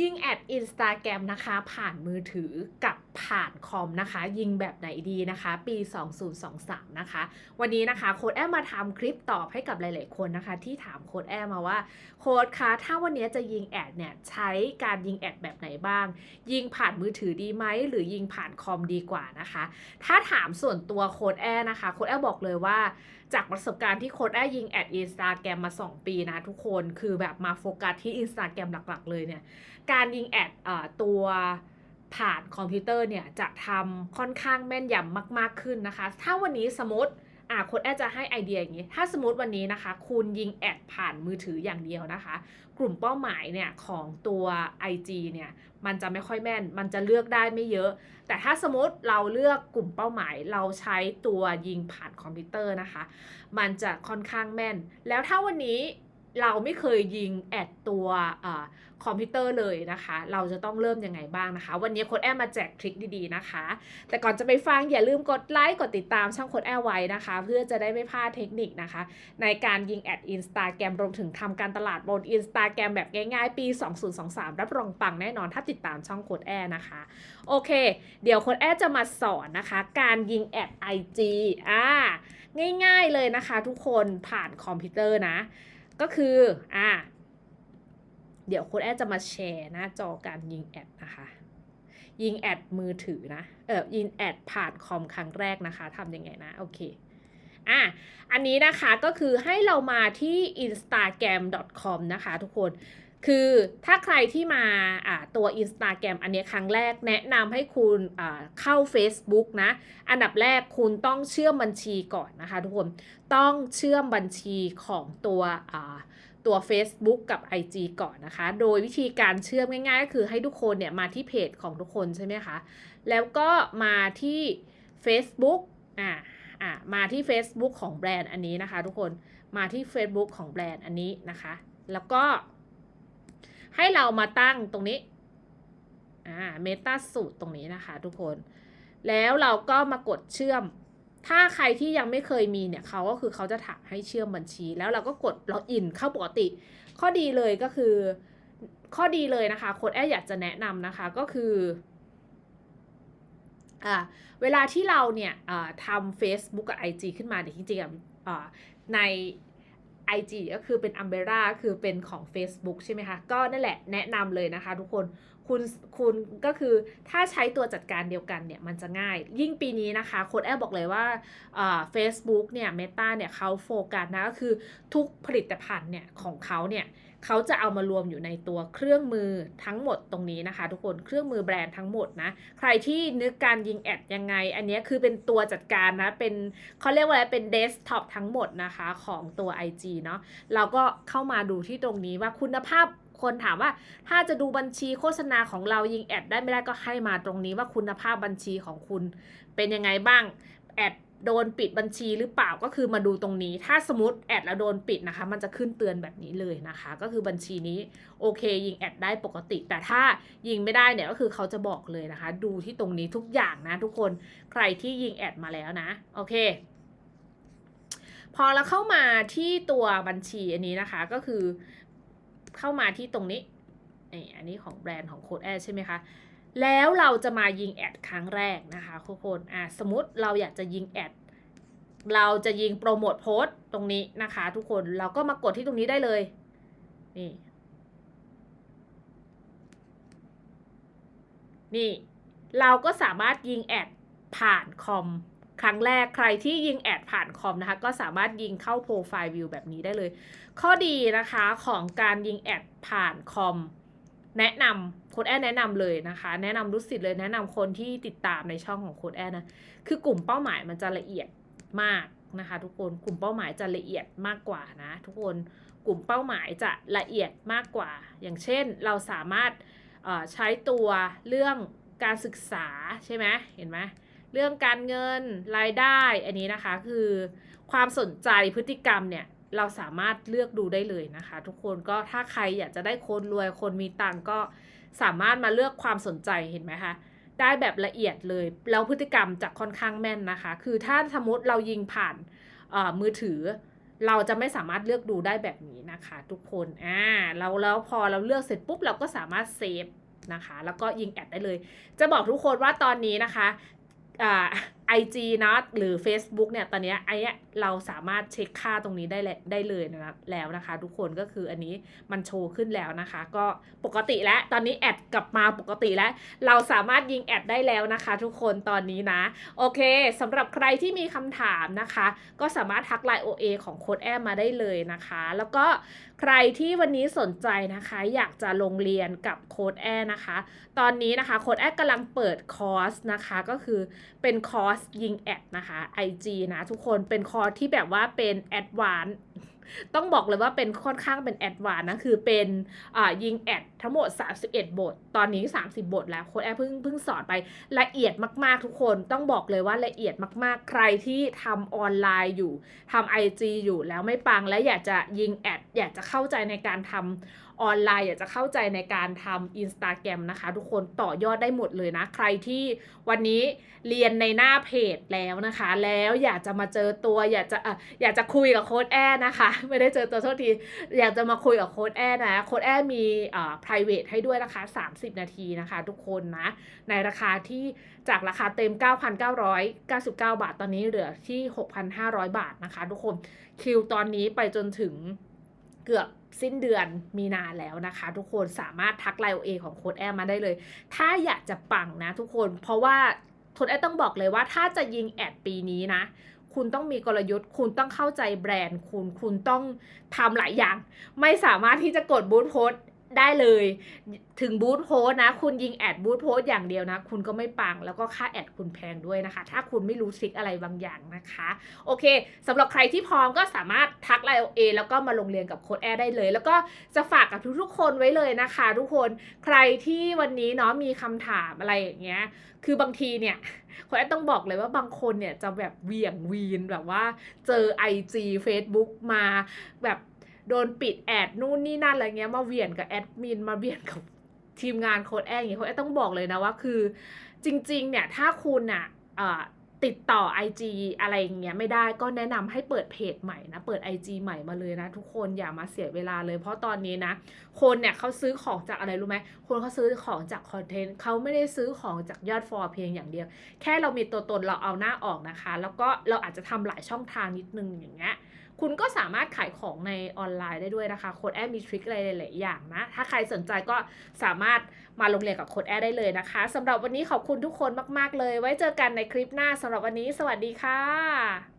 ยิ่งแอดอินสตาแกรมนะคะ ผ่านมือถือกับ ผ่านคอมนะคะ ยิงแบบไหนดีนะคะ ปี 2023 นะคะ วันนี้นะคะโค้ดแอมมาทำคลิปตอบให้กับหลาย ๆ คนนะคะ ที่ถามโค้ดแอมมาว่าโค้ดคะถ้าวันนี้จะยิงแอดเนี่ยใช้การยิงแอดแบบไหนบ้าง ยิงผ่านมือถือดีไหมหรือยิงผ่านคอมดีกว่านะคะ ถ้าถามส่วนตัวโค้ดแอนะคะโค้ดแอบอกเลยว่าจากประสบการณ์ที่โค้ดแอยิงแอดอินสตาแกรมมา 2 ปีนะทุกคนคือแบบมาโฟกัสที่อินสตาแกรมหลัก ๆ เลยเนี่ยการยิงแอดตัว ผ่านคอมพิวเตอร์เนี่ยจะทำค่อนข้างแม่นยำมาก ๆขึ้นนะคะ ถ้าวันนี้สมมติอ่าโค้ดแอดจะให้ไอเดียอย่างนี้ ถ้าสมมติวันนี้นะคะ คุณยิงแอดผ่านมือถืออย่างเดียวนะคะ กลุ่มเป้าหมายเนี่ยของตัว IG เนี่ย มันจะไม่ค่อยแม่น มันจะเลือกได้ไม่เยอะ แต่ถ้าสมมติเราเลือกกลุ่มเป้าหมาย เราใช้ตัวยิงผ่านคอมพิวเตอร์นะคะ มันจะค่อนข้างแม่น แล้วถ้าวันนี้ เราไม่เคยยิงแอดตัวอคอมพิวเตอร์เลยนะคะ เราจะต้องเริ่มยังไงบ้างนะคะ วันนี้โค้ดแอมมาแจกทริคดีๆนะคะ แต่ก่อนจะไปฟังอย่าลืมกดไลค์กดติดตามช่องโค้ดแอมไว้นะคะ เพื่อจะได้ไม่พลาดเทคนิคนะคะ ในการยิงแอดอินสตาแกรมรวมถึงทำการตลาดบนอินสตาแกรมแบบง่ายๆ ปี 2023 รับรองปังแน่นอนถ้าติดตามช่องโค้ดแอร์นะคะ โอเค เดี๋ยวโค้ดแอร์จะมาสอนนะคะ การยิงแอด IG อ่าง่ายๆเลยนะคะ ทุกคนผ่านคอมพิวเตอร์นะ ก็คืออ่าเดี๋ยวโค้ดแอดจะมาแชร์หน้าจอการยิงแอดนะคะ ยิงแอดมือถือนะ เออยิงแอดผ่านคอมครั้งแรกนะคะทำยังไงนะ โอเค อะอันนี้นะคะก็คือให้เรามาที่ instagram.com นะคะทุกคนคือถ้าใครที่มาตัว Instagram อันนี้ครั้งแรกแนะนำให้คุณเข้า Facebook นะ อันดับแรกคุณต้องเชื่อมบัญชีก่อนนะคะทุกคนต้องเชื่อมบัญชีของตัวตัว Facebook กับ IG ก่อนนะคะ โดยวิธีการเชื่อมง่ายๆ ก็คือให้ทุกคนเนี่ยมาที่เพจของทุกคนใช่ไหมคะ แล้วก็มาที่ Facebook อ่า อะมาที่ Facebook ของแบรนด์อันนี้นะคะทุกคนมาที่ Facebook ของแบรนด์อันนี้นะคะ แล้วก็ ให้เรามาตั้งตรงนี้อ่าเมตาสูตรตรงนี้นะคะทุกคน แล้วเราก็มากดเชื่อม ถ้าใครที่ยังไม่เคยมีเนี่ยเขาก็คือเขาจะถามให้เชื่อมบัญชี แล้วเราก็กดล็อกอินเข้าปกติ ข้อดีเลยก็คือ ข้อดีเลยนะคะโค้ดแอดอยากจะแนะนำนะคะก็คือ อ่าเวลาที่เราเนี่ยทำ Facebook กับ IG ขึ้นมาเนี่ยจริงๆอะใน IG ก็คือเป็น Umbrella คือเป็นของ Facebook ใช่ไหมคะ ก็นั่นแหละแนะนำเลยนะคะทุกคนคุณคุณก็คือถ้าใช้ตัวจัดการเดียวกันเนี่ยมันจะง่าย ยิ่งปีนี้นะคะโค้ดแอบบอกเลยว่าเฟซบุ๊กเนี่ยเมตาเนี่ยเขาโฟกัสนะก็คือทุกผลิตภัณฑ์เนี่ยของเขาเนี่ยเขาจะเอามารวมอยู่ในตัวเครื่องมือทั้งหมดตรงนี้นะคะ ทุกคนเครื่องมือแบรนด์ทั้งหมดนะ ใครที่นึกการยิงแอดยังไง อันนี้คือเป็นตัวจัดการนะ เป็นเขาเรียกว่าอะไรเป็นเดสก์ท็อปทั้งหมดนะคะของตัว IG เนาะเราก็เข้ามาดูที่ตรงนี้ว่าคุณภาพ คนถามว่า ถ้าจะดูบัญชีโฆษณาของเรายิงแอดได้ไม่ได้ก็ให้มาตรงนี้ว่าคุณภาพบัญชีของคุณ เป็นยังไงบ้างแอดโดนปิดบัญชีหรือเปล่าก็คือมาดูตรงนี้ ถ้าสมมติแอดแล้วโดนปิดนะคะ มันจะขึ้นเตือนแบบนี้เลยนะคะ ก็คือบัญชีนี้โอเค ยิงแอดได้ปกติ แต่ถ้ายิงไม่ได้เนี่ยก็คือเขาจะบอกเลยนะคะ ดูที่ตรงนี้ทุกอย่างนะทุกคนใครที่ยิงแอดมาแล้วนะโอเค พอเราเข้ามาที่ตัวบัญชีอันนี้นะคะก็คือ เข้ามาที่ตรงนี้นี่อันนี้ของแบรนด์ของโค้ดแอดใช่ไหมคะ แล้วเราจะมายิงแอดครั้งแรกนะคะทุกคนอะสมมติเราอยากจะยิงแอดเราจะยิงโปรโมทโพสต์ตรงนี้นะคะทุกคนเราก็มากดที่ตรงนี้ได้เลยนี่นี่ เราก็สามารถยิงแอดผ่านคอม ครั้งแรกใครที่ยิงแอดผ่านคอมนะคะ ก็สามารถยิงเข้าโปรไฟล์วิวแบบนี้ได้เลย ข้อดีนะคะของการยิงแอดผ่านคอมแนะนำโค้ดแอดแนะนำเลยนะคะ แนะนำรู้สิทธิ์เลยแนะนำคนที่ติดตามในช่องของโค้ดแอดนะคือกลุ่มเป้าหมายมันจะละเอียดมากนะคะทุกคนกลุ่มเป้าหมายจะละเอียดมากกว่านะ ทุกคนกลุ่มเป้าหมายจะละเอียดมากกว่า อย่างเช่นเราสามารถใช้ตัวเรื่องการศึกษาใช่ไหมเห็นไหม เรื่องการเงินรายได้ อันนี้นะคะคือความสนใจพฤติกรรมเนี่ยเราสามารถเลือกดูได้เลยนะคะ ทุกคนก็ถ้าใครอยากจะได้คนรวยคนมีตังก็สามารถมาเลือกความสนใจเห็นไหมคะได้แบบละเอียดเลยแล้วพฤติกรรมจะค่อนข้างแม่นนะคะ คือถ้าสมมติเรายิงผ่านมือถือ เราจะไม่สามารถเลือกดูได้แบบนี้นะคะ ทุกคนอ่าเราแล้วพอเราเลือกเสร็จปุ๊บเราก็สามารถเซฟนะคะ แล้วก็ยิงแอดได้เลย จะบอกทุกคนว่าตอนนี้นะคะ อ่ไอจีนะหรือ Facebook เนี่ยตอนนี้ไอ้เราสามารถเช็คค่าตรงนี้ได้เลยได้เลยนะแล้วนะคะ ทุกคนก็คืออันนี้มันโชว์ขึ้นแล้วนะคะ ก็ปกติแล้วตอนนี้แอดกลับมาปกติแล้ว เราสามารถยิงแอดได้แล้วนะคะ ทุกคนตอนนี้นะ โอเคสำหรับใครที่มีคำถามนะคะ ก็สามารถทักไลน์ OA ของโค้ดแอมมาได้เลยนะคะ แล้วก็ใครที่วันนี้สนใจนะคะ อยากจะลงเรียนกับโค้ดแอนะคะ ตอนนี้นะคะโค้ดแอกำลังเปิดคอร์สนะคะก็คือเป็นคอร์สยิงแอดนะคะ IG นะทุกคนเป็นคอร์สที่แบบว่าเป็นแอดวานต้องบอกเลยว่าเป็นค่อนข้างเป็นแอดวานนะ คือเป็นยิงแอด ทั้งหมด 31 บท ตอนนี้ 30 บทแล้วโค้ดแอดเพิ่งเพิ่งสอนไปละเอียดมากๆทุกคนต้องบอกเลยว่าละเอียดมากๆ ใครที่ทำออนไลน์อยู่ทำ IG อยู่แล้วไม่ปังและอยากจะยิงแอด อยากจะเข้าใจในการทำออนไลน์อยากจะเข้าใจในการทำอินสตาแกรมนะคะทุกคนต่อยอดได้หมดเลยนะ ใครที่วันนี้เรียนในหน้าเพจแล้วนะคะ แล้วอยากจะมาเจอตัวอยากจะออยากจะคุยกับโค้ดแอนะคะ ไม่ได้เจอตัวโทษทีอยากจะมาคุยกับโค้ดแอนะโค้ดแอมีอ่า private ให้ด้วยนะคะ 30 นาทีนะคะ ทุกคนนะ ในราคาที่จากราคาเต็ม 9,999 บาท ตอนนี้เหลือที่ 6,500 บาทนะคะ ทุกคน คิวตอนนี้ไปจนถึงเกือบสิ้นเดือนมีนาแล้วนะคะ ทุกคนสามารถทักไลน์เอของโค้ดแอมมาได้เลย ถ้าอยากจะปังนะทุกคน เพราะว่าโค้ดแอมต้องบอกเลยว่าถ้าจะยิงแอดปีนี้นะคุณต้องมีกลยุทธ์ คุณต้องเข้าใจแบรนด์ คุณ คุณต้องทำหลายอย่าง ไม่สามารถที่จะกดบูทโพส ได้เลย ถึงบูทโพสนะ คุณยิงแอดบูทโพสอย่างเดียวนะ คุณก็ไม่ปัง แล้วก็ค่าแอดคุณแพงด้วยนะคะ ถ้าคุณไม่รู้ทริคอะไรบางอย่างนะคะ โอเคสำหรับใครที่พร้อมก็สามารถทักไลน์เอแล้วก็มาลงเรียนกับโค้ดแอร์ได้เลย แล้วก็จะฝากกับทุกๆคนไว้เลยนะคะ ทุกคนใครที่วันนี้เนาะมีคำถามอะไรอย่างเงี้ย คือบางทีเนี่ยโค้ดแอร์ต้องบอกเลยว่าบางคนเนี่ยจะแบบเวี่ยงวีนแบบว่าเจอ IG Facebook มาแบบ โดนปิดแอดนู่นนี่นั่นอะไรเงี้ยมาเวียงกับแอดมินมาเวียงกับทีมงานโค้ดแอร์อย่างเงี้ยโค้ดแอต้องบอกเลยนะว่าคือจริงๆเนี่ยถ้าคุณอะอ่อติดต่อ IG อะไรอย่างเงี้ยไม่ได้ก็แนะนำให้เปิดเพจใหม่นะ เปิด IG ใหม่มาเลยนะ ทุกคนอย่ามาเสียเวลาเลย เพราะตอนนี้นะ คนเนี่ยเขาซื้อของจากอะไรรู้ไหมคนเขาซื้อของจากคอนเทนต์เขาไม่ได้ซื้อของจากยอดฟอลเพียงอย่างเดียว แค่เรามีตัวตนเราเอาหน้าออกนะคะ แล้วก็เราอาจจะทำหลายช่องทางนิดนึงอย่างเงี้ย คุณก็สามารถขายของในออนไลน์ได้ด้วยนะคะโค้ดแอดมีทริคอะไรหลายๆอย่างนะ ถ้าใครสนใจก็สามารถมาลงเรียนกับโค้ดแอดได้เลยนะคะสำหรับวันนี้ขอบคุณทุกคนมาก ๆ เลย ไว้เจอกันในคลิปหน้าสำหรับวันนี้ สวัสดีค่ะ